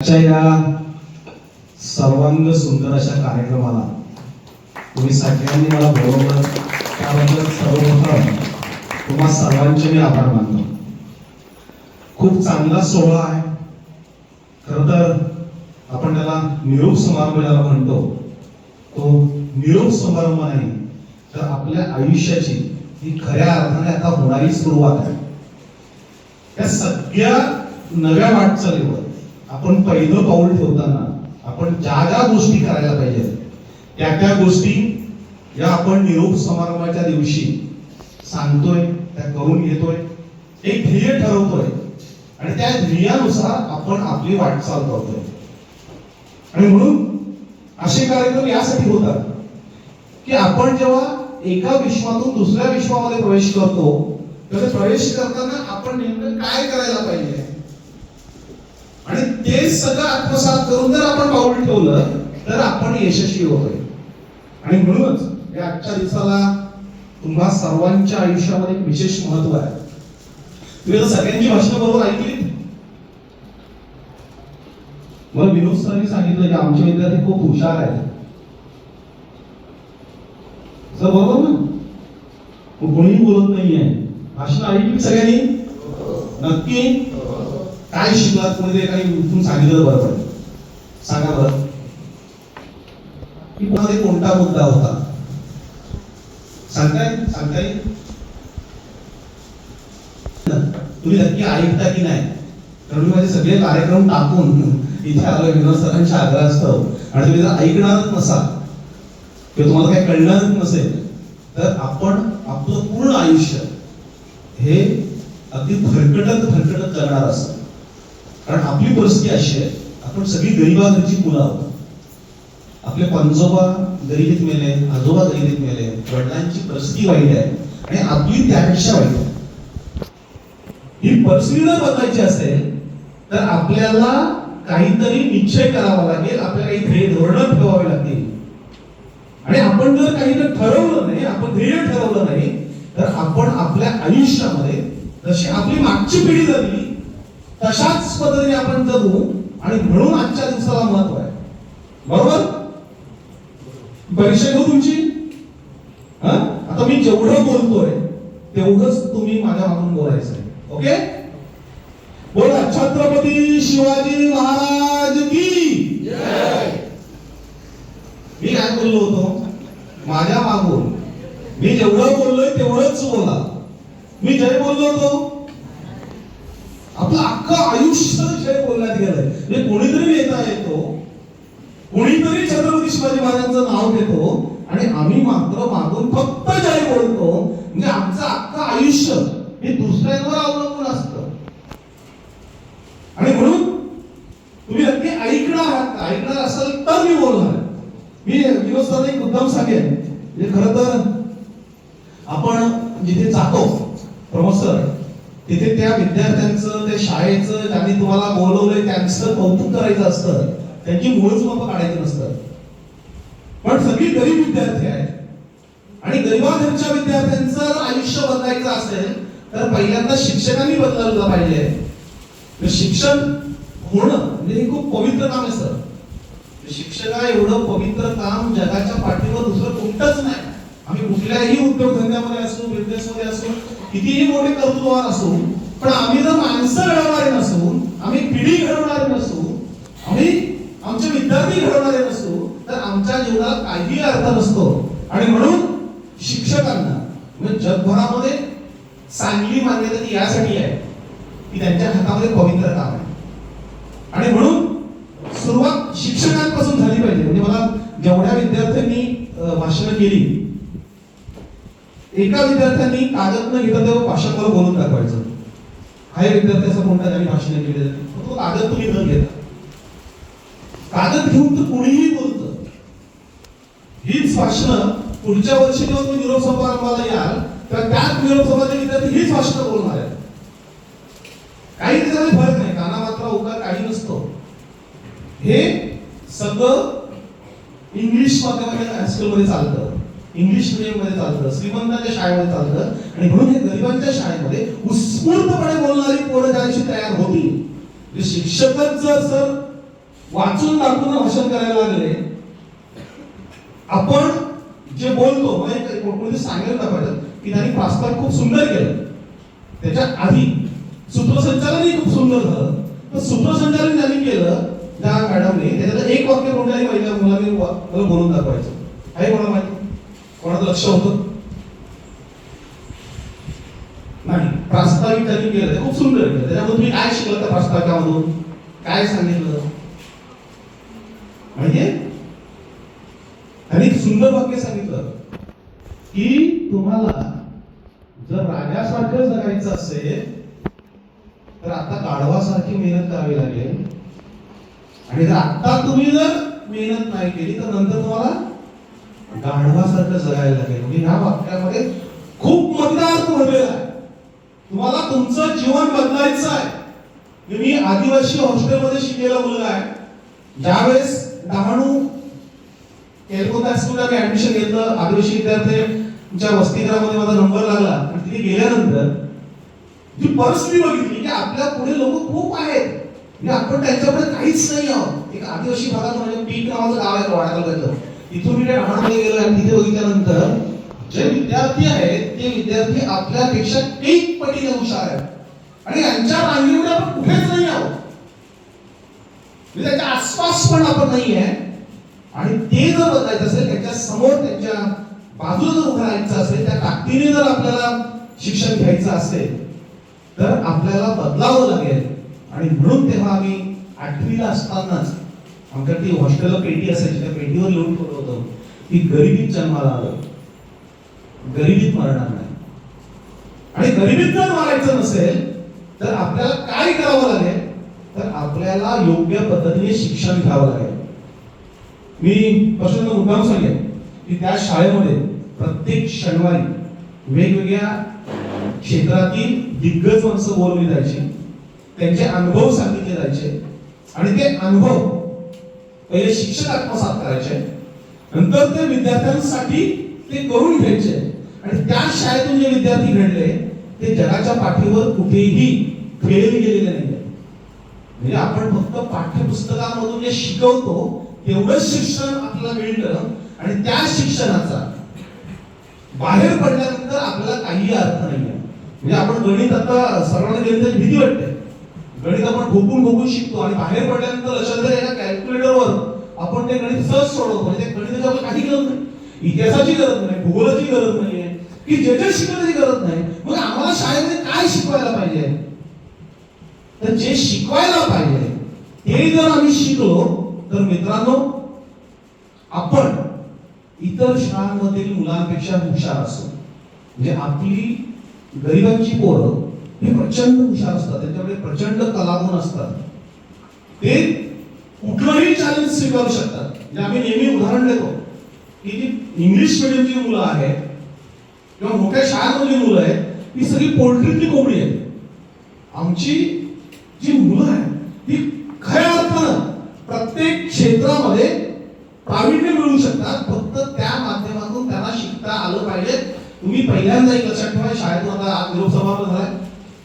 या सर्वांग सुंदर अशा कार्यक्रमाला तुम्ही सगळ्यांनी मला बोलवलं. त्याबद्दल सर्वप्रथम तुम्हा सर्वांचे मी आभार मानतो. खूप चांगला सोहळा आहे. खर तर आपण त्याला निरोप समारंभ ज्याला म्हणतो तो निरोप समारंभ नाही तर आपल्या आयुष्याची ही खऱ्या अर्थाने आता होणारी सुरुवात आहे. या सगळ्या नव्या वाटचालीवर आपण पहिलं पाऊल ठेवताना आपण ज्या ज्या गोष्टी करायला पाहिजेत त्या त्या गोष्टी या आपण निरोप समारंभाच्या दिवशी सांगतोय त्या करून घेतोय एक ध्येय ठरवतोय आणि त्या ध्येयानुसार आपण आपली वाटचाल करतोय. आणि म्हणून असे कार्यक्रम यासाठी होतात की आपण जेव्हा एका विश्वातून दुसऱ्या विश्वामध्ये प्रवेश करतो तर प्रवेश करताना आपण नेमकं काय करायला पाहिजे? आणि ते सगळं आत्मसात करून जर आपण पाऊल ठेवलं तर आपण यशस्वी होतोय. आणि म्हणूनच या आजच्या दिवसाला तुम्हा सर्वांच्या आयुष्यामध्ये एक विशेष महत्त्व आहे. तुम्ही आता सगळ्यांची भाषण बरोबर ऐकली मला विनोद सरांनी सांगितलं की आमचे विद्यार्थी खूप हुशार आहेत. सर बरोबर ना? मग कोणीही बोलत नाहीये. भाषण ऐकली सगळ्यांनी? नक्की? काय शिकलात कोणीतरी काही उठून सांगितलं बरं पडेल. सांगा बरं. की कोणामध्ये कोणता मुद्दा होता? सांगताय? सांगताय? तुम्ही नक्की ऐकता की नाही? कारण मी माझे सगळे कार्यक्रम टाकून इथे आलो विनोद सरांच्या आग्रहास्तव. आणि तुम्ही जर ऐकणारच नसाल किंवा तुम्हाला काही कळणारच नसेल तर आपण आपलं पूर्ण आयुष्य हे अगदी भरकटत भरकटत करणार असतं कारण आपली परिस्थिती अशी आहे आपण सगळी गरिबा मुलं आहोत. आपले पंजोबा गरिबीत मेले आजोबा गरिबीत मेले वडिलांची परिस्थिती वाईट आहे आणि आपली त्यापेक्षा वाईट आहे. ही परिस्थिती जर बदलायची असेल तर आपल्याला काहीतरी निश्चय करावा लागेल आपल्याला काही ध्येय धोरणं ठेवावी लागतील. आणि आपण जर काही जर ठरवलं नाही आपण ध्येय ठरवलं नाही तर आपण आपल्या आयुष्यामध्ये जशी आपली मागची पिढी झाली तशाच पद्धतीने आपण जगू आणि म्हणून आजच्या दिवसाला महत्त्व आहे. बरोबर? परीक्षा घेऊ तुमची? हा? आता मी जेवढं बोलतोय तेवढंच तुम्ही माझ्या मागून बोलायचं ओके? बोला छत्रपती शिवाजी महाराज की मी काय बोललो होतो? माझ्या मागून. मी जेवढं बोललोय तेवढंच बोला. मी जय बोललो होतो? आपलं अख्खं आयुष्य जय बोलण्यात गेलंय. म्हणजे कोणीतरी नेता येतो कोणीतरी छत्रपती शिवाजी महाराजांचं नाव घेतो आणि आम्ही मात्र मागून फक्त जय बोलतो. म्हणजे आमचं अख्खं आयुष्य हे दुसऱ्यांवर अवलंबून असतं. आणि म्हणून तुम्ही नक्की ऐकणार आहात का? ऐकणार असाल तर मी बोलणार. मी विनोद एक मुद्दाम सांगेन. म्हणजे खर तर आपण जिथे जातो प्रमोद सर तिथे त्या विद्यार्थ्यांचं त्या शाळेचं ज्यांनी तुम्हाला बोलवलंय त्यांचं कौतुक करायचं असतं त्यांची मूळच माप काढायचं नसतं पण सगळी गरीब विद्यार्थी आहेत. आणि गरिबाघरच्या विद्यार्थ्यांचं आयुष्य बदलायचं असेल तर पहिल्यांदा शिक्षकांनी बदलायला पाहिजे. तर शिक्षण होणं म्हणजे हे खूप पवित्र काम आहे सर. शिक्षका एवढं पवित्र काम जगाच्या पाठीवर दुसरं कोणतंच नाही. आम्ही कुठल्याही उद्योगधंद्यामध्ये असू बिझनेसमध्ये असू कितीही मोठे कर्तृत्ववान असू पण आम्ही जर माणसं घडवणारे नसू आम्ही पिढी घडवणारे नसू आम्ही आमचे विद्यार्थी घडवणारे नसू तर आमच्या जीवनात काहीही अर्थ नसतो. आणि म्हणून शिक्षकांना म्हणजे जगभरामध्ये चांगली मान्यता ती यासाठी आहे की त्यांच्या हातामध्ये पवित्र काम आहे. आणि म्हणून सुरुवात शिक्षकांपासून झाली पाहिजे. म्हणजे मला जेवढ्या विद्यार्थ्यांनी भाषणं केली एका विद्यार्थ्यांनी कागद न घेता तेव्हा भाषांवर बोलून दाखवायचं. हा एक विद्यार्थी असा भाषण केले तो कागद तुम्ही न घेता. कागद घेऊन तर कोणीही बोलतं. हीच भाषण पुढच्या वर्षी जेव्हा तुम्ही निरोप समारंभाला याल तर त्याच निरोप समाजाचे विद्यार्थी हीच भाषण बोलणार आहेत. काही त्याच्यामध्ये फरक नाही. काना मात्र उकार काही नसतो. हे सगळं इंग्लिश माध्यमाच्या हायस्कूलमध्ये चालतं. इंग्लिश मीडियममध्ये चालतं श्रीमंतांच्या शाळेमध्ये चालतं आणि म्हणून हे गरिबांच्या शाळेमध्ये उत्स्फूर्तपणे बोलणारी पोरं त्या दिवशी तयार होती शिक्षकच जर सर वाचून दाखवून भाषण करायला लागले आपण जे बोलतो म्हणजे कोणकोणते सांगायला पाहिजे की त्यांनी प्रास्ताव खूप सुंदर केलं. त्याच्या आधी सूत्रसंचालनही खूप सुंदर झालं. तर सूत्रसंचालन ज्यांनी केलं त्या मॅडमने त्याच्यात एक वाक्य कोणत्याही पहिल्या मुलांनी मला बोलून दाखवायचं. आहे कोणाला माहिती? कोणाचं लक्ष होतं? नाही. प्रास्ताविक त्यांनी केलं. खूप सुंदर केलं. त्याच्यामध्ये तुम्ही काय शिकलं त्या प्रास्ताविकामधून? काय सांगितलं? म्हणजे त्यांनी सुंदर वाक्य सांगितलं की तुम्हाला जर राजासारखं जगायचं असेल तर आता गाढवासारखी मेहनत करावी लागेल. आणि जर आता तुम्ही जर मेहनत नाही केली तर नंतर तुम्हाला गाढवासारखं जगायला लागेल. म्हणजे ह्या वाक्यामध्ये खूप मधला अर्थ भरलेला आहे. तुम्हाला तुमचं जीवन बदलायचं आहे. मी आदिवासी हॉस्टेलमध्ये शिकलेला मुलगा आहे. ज्यावेळेस डहाणू एलकोता स्कूलला मी ऍडमिशन घेतलं. आदिवासी विद्यार्थ्यांच्या वसतिगृहामध्ये माझा नंबर लागला. आणि तिथे गेल्यानंतर जी परिस्थिती बघितली की आपल्या पुढे लोक खूप आहेत. म्हणजे आपण त्यांच्याकडे काहीच नाही आहोत. एक आदिवासी भागात म्हणजे पीक नावाचं गाव आहे वाढायला तालुक्यातलं तिथून मी त्या गेलो आणि तिथे बघितल्यानंतर जे विद्यार्थी आहेत ते विद्यार्थी आपल्यापेक्षा एक पटीने हुशार आहेत आणि यांच्या रांगेमध्ये आपण कुठेच नाही आहोत. म्हणजे त्याच्या आसपास पण आपण नाही आहे. आणि ते जर बदलायचं असेल त्यांच्यासमोर त्यांच्या बाजूला जर उभं राहायचं असेल त्या ताकदीने जर आपल्याला शिक्षण घ्यायचं असेल तर आपल्याला बदलावं लागेल. आणि म्हणून तेव्हा आम्ही आठवीला असतानाच आमच्या ती हॉस्टेलला पेटी असायची त्या पेटीवर लिहून ठेवलं होतं. की गरिबीत जन्माला आलं. गरिबीत मरणार नाही. आणि गरिबीत जर मारायचं नसेल तर आपल्याला काय करावं लागेल? तर आपल्याला योग्य पद्धतीने शिक्षण घ्यावं लागेल. मी प्रश्न मुद्दाम सांगेन. की त्या शाळेमध्ये प्रत्येक शनिवारी वेगवेगळ्या क्षेत्रातील दिग्गज माणसं बोलवली जायची. त्यांचे अनुभव सांगितले जायचे. आणि ते अनुभव पहिले शिक्षक आत्मसात करायचे नंतर ते विद्यार्थ्यांसाठी ते करून घ्यायचे. आणि त्या शाळेतून जे विद्यार्थी घडले ते जगाच्या पाठीवर कुठेही फेल गेलेले नाही म्हणजे आपण फक्त पाठ्यपुस्तकामधून जे शिकवतो तेवढंच शिक्षण आपल्याला मिळतं. आणि त्या शिक्षणाचा बाहेर पडल्यानंतर आपल्याला काही अर्थ नाही म्हणजे आपण गणित आता सर्वांना तर भीती वाटते. गणित आपण खोकून खोकून शिकतो आणि बाहेर पडल्यानंतर लक्षात येईल एका आपण ते गणित सहज सोडवतो म्हणजे त्या गणिताची आपल्याला काही गरज नाही इतिहासाची गरज नाही भूगोलाची गरज नाहीये की जे जे शिकण्याची गरज नाही मग आम्हाला शाळेमध्ये काय शिकवायला पाहिजे? तर जे शिकवायला पाहिजे ते जर आम्ही शिकलो तर मित्रांनो आपण इतर शाळांमधील मुलांपेक्षा हुशार असतो म्हणजे आपली गरिबांची पोरं ही प्रचंड हुशार असतात त्यांच्याकडे प्रचंड कलागुण असतात. ते कुठलंही चॅलेंज स्वीकारू शकतात. म्हणजे आम्ही नेहमी उदाहरण देतो. की जी इंग्लिश मिडियमची मुलं आहेत किंवा मोठ्या शाळांमधली मुलं आहेत ती सगळी पोल्ट्रीतली कोंबडी आहेत. आमची जी मुलं आहेत ती खऱ्या अर्थानं प्रत्येक क्षेत्रामध्ये प्रावीण्य मिळू शकतात. फक्त त्या माध्यमातून त्यांना शिकता आलं पाहिजे. तुम्ही पहिल्यांदा एक लक्षात ठेवा शाळेतून आता लोकसभा झालाय.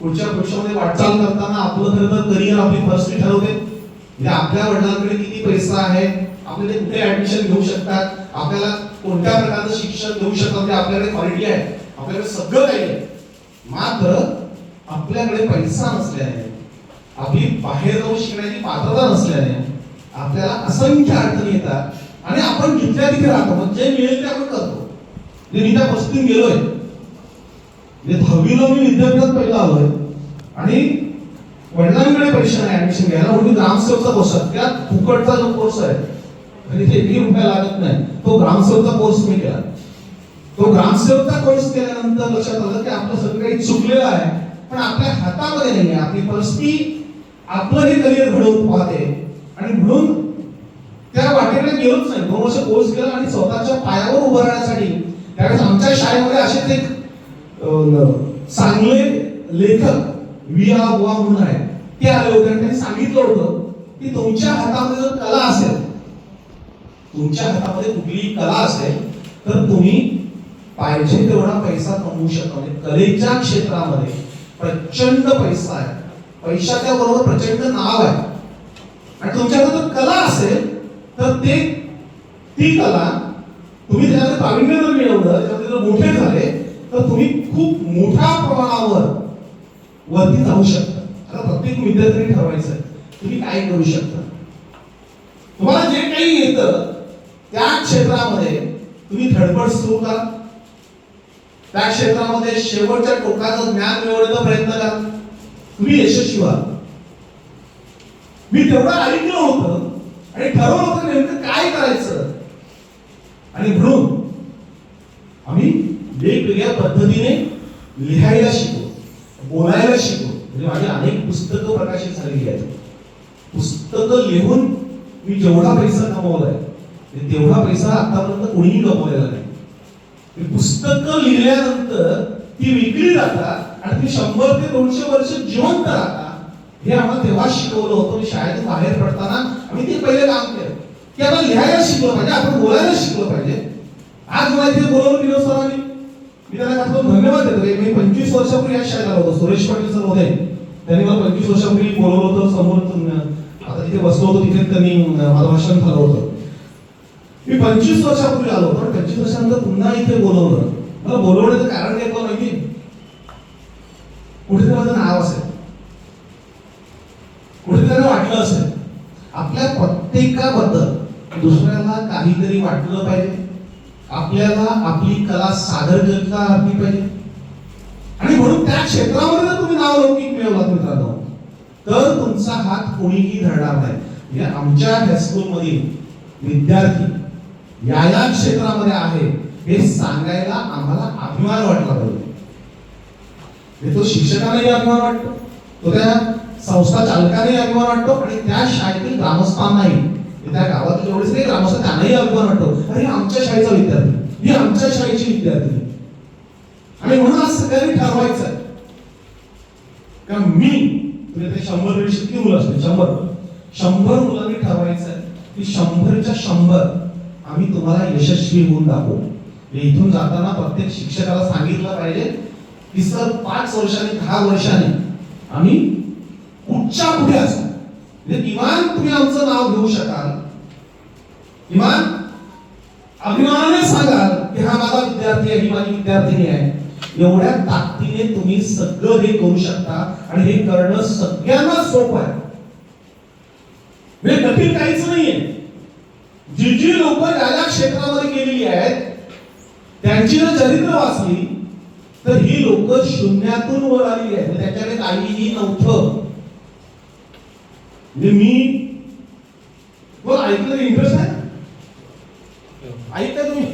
पुढच्या पक्षामध्ये वाटचाल करताना आपलं खरं तर करिअर आपली फर्स्ट ठरवते. म्हणजे आपल्या वडिलांकडे किती पैसा आहे आपले ते कुठे ऍडमिशन घेऊ शकतात? आपल्याला कोणत्या प्रकारचं शिक्षण घेऊ शकतात? ते आपल्याकडे क्वालिटी आहे. आपल्याकडे सगळं काही आहे. मात्र आपल्याकडे पैसा नसल्याने आपली बाहेर जाऊन शिकण्याची पात्रता नसल्याने आपल्याला असंख्य अडचणी येतात. आणि आपण जिथल्या तिथे राहतो मग जे मिळेल ते आपण करतो. मी त्या परिस्थितीत गेलोय. म्हणजे दहावीला मी विद्यापीठात पहिला आलोय आणि वडिलांकडे पैसे नाही ऍडमिशन घ्यायला. म्हणून मी ग्रामसेवकचा कोर्स आहे. त्यात फुकटचा जो कोर्स आहे आणि ते एकही रुपया लागत नाही. तो ग्रामसेवकचा कोर्स मी केला. तो ग्रामसेवकचा कोर्स केल्यानंतर लक्षात आलं की आपलं सगळं काही चुकलेलं आहे. पण आपल्या हातामध्ये नाही आहे. आपली परिस्थिती आपलं हे करिअर घडवून पाहते. आणि म्हणून त्या वाटेकडे गेलोच नाही. दोन वर्ष कोर्स केला आणि स्वतःच्या पायावर उभं राहण्यासाठी. त्यावेळेस आमच्या शाळेमध्ये असेच एक अं, चांगले लेखक विया बुवा म्हणून आहे ते आले होते आणि त्यांनी सांगितलं होतं की तुमच्या हातामध्ये जर कला असेल तुमच्या हातामध्ये कुठलीही कला असेल तर तुम्ही पाहिजे तेवढा पैसा कमवू शकता. म्हणजे कलेच्या क्षेत्रामध्ये प्रचंड पैसा आहे. पैशाच्या बरोबर प्रचंड नाव आहे. आणि तुमच्याकडे जर कला असेल तर ते ती कला तुम्ही त्याच्यामध्ये प्रावीण्य जर मिळवलं त्याच्यामध्ये जर मोठे झाले तर तुम्ही खूप मोठ्या प्रमाणावर वरती जाऊ शकता. आता प्रत्येक विद्यार्थ्यांनी ठरवायचं आहे तुम्ही काय करू शकता? तुम्हाला जे काही येतं त्या क्षेत्रामध्ये तुम्ही धडपड सुरू करा. त्या क्षेत्रामध्ये शेवटच्या टोकाचं ज्ञान मिळवण्याचा प्रयत्न करा. तुम्ही यशस्वी व्हा. मी तेवढं ऐकलं होतं आणि ठरवलं होतं नेमकं काय करायचं. आणि म्हणून आम्ही वेगवेगळ्या पद्धतीने लिहायला शिकलो. बोलायला शिकलो. म्हणजे माझी अनेक पुस्तकं प्रकाशित झालेली आहेत. पुस्तकं लिहून मी जेवढा पैसा कमवलाय ते तेवढा पैसा आतापर्यंत कोणीही कमवलेला नाही. पुस्तकं लिहिल्यानंतर ती विकली जातात आणि ती शंभर ते दोनशे वर्ष जिवंत राहतात हे आम्हाला तेव्हा शिकवलं होतं. शाळेत बाहेर पडताना आम्ही ते पहिले काम केलं. की आपण लिहायला शिकलो पाहिजे आपण बोलायला शिकलो पाहिजे. आज मला इथे बोलवलं सर सरांनी. मी त्यांना धन्यवाद देतो मी पंचवीस वर्षापूर्वी या शाळेला होतो सुरेश पाटील सर होते. त्यांनी मला पंचवीस वर्षापूर्वी बोलवलं होतं समोर आता तिथे बसलो होतो तिथे त्यांनी माझं भाषण झालं होतं. मी पंचवीस वर्षापूर्वी आलो पण पंचवीस वर्षानंतर पुन्हा इथे बोलवलं. मला बोलवण्याचं कारण काय तुला माहिती कुठेतरी माझं नाव असेल. कुठेतरी त्यांना वाटलं असेल. आपल्या प्रत्येकाबद्दल दुसऱ्याला काहीतरी वाटलं पाहिजे. आपल्याला आपली कला सादर करता आली पाहिजे. आणि म्हणून त्या क्षेत्रामध्ये जर तुम्ही नाव लौकिक मिळवलात मित्रांनो तर तुमचा हात कोणीही धरणार नाही. म्हणजे आमच्या हायस्कूल विद्यार्थी या या क्षेत्रामध्ये आहे. हे सांगायला आम्हाला अभिमान वाटला पाहिजे. म्हणजे तो शिक्षकानेही अभिमान वाटतो. तो त्या संस्था चालकांनाही अभिमान वाटतो आणि त्या शाळेतील ग्रामस्थांनाही. म्हणजे त्या गावातील एवढेच नाही ग्रामस्थ त्यांनाही अभिमान वाटतो. अरे आमच्या शाळेचा विद्यार्थी. ही आमच्या शाळेची विद्यार्थी. आणि म्हणून आज सगळ्यांनी ठरवायचं. आहे का मी म्हणजे ते शंभर किती मुलं असते शंभर. शंभर मुलांनी ठरवायचं आहे की शंभरच्या शंभर आम्ही तुम्हाला यशस्वी होऊन दाखवू. इथून जाताना प्रत्येक शिक्षकाला सांगितलं पाहिजे की सर पाच वर्षाने दहा वर्षाने आम्ही कुठच्या कुठे असू? म्हणजे किमान तुम्ही आमचं नाव घेऊ शकाल. किमान अभिमानाने सांगाल की हा माझा विद्यार्थी आहे ही माझी विद्यार्थिनी आहे. एवढ्या ताकदीने तुम्ही सगळं हे करू शकता आणि हे करणं सगळ्यांना सोपं आहे. म्हणजे कठीण काहीच नाहीये. जी लोक ज्या ज्या क्षेत्रामध्ये गेलेली आहेत त्यांची जर चरित्र वाचली तर ही लोक शून्यातून वर आलेली आहेत. त्यांच्याकडे काहीही नव्हतं. म्हणजे मी बोल ऐकलं इंटरेस्ट आहे? ऐकता तुम्ही?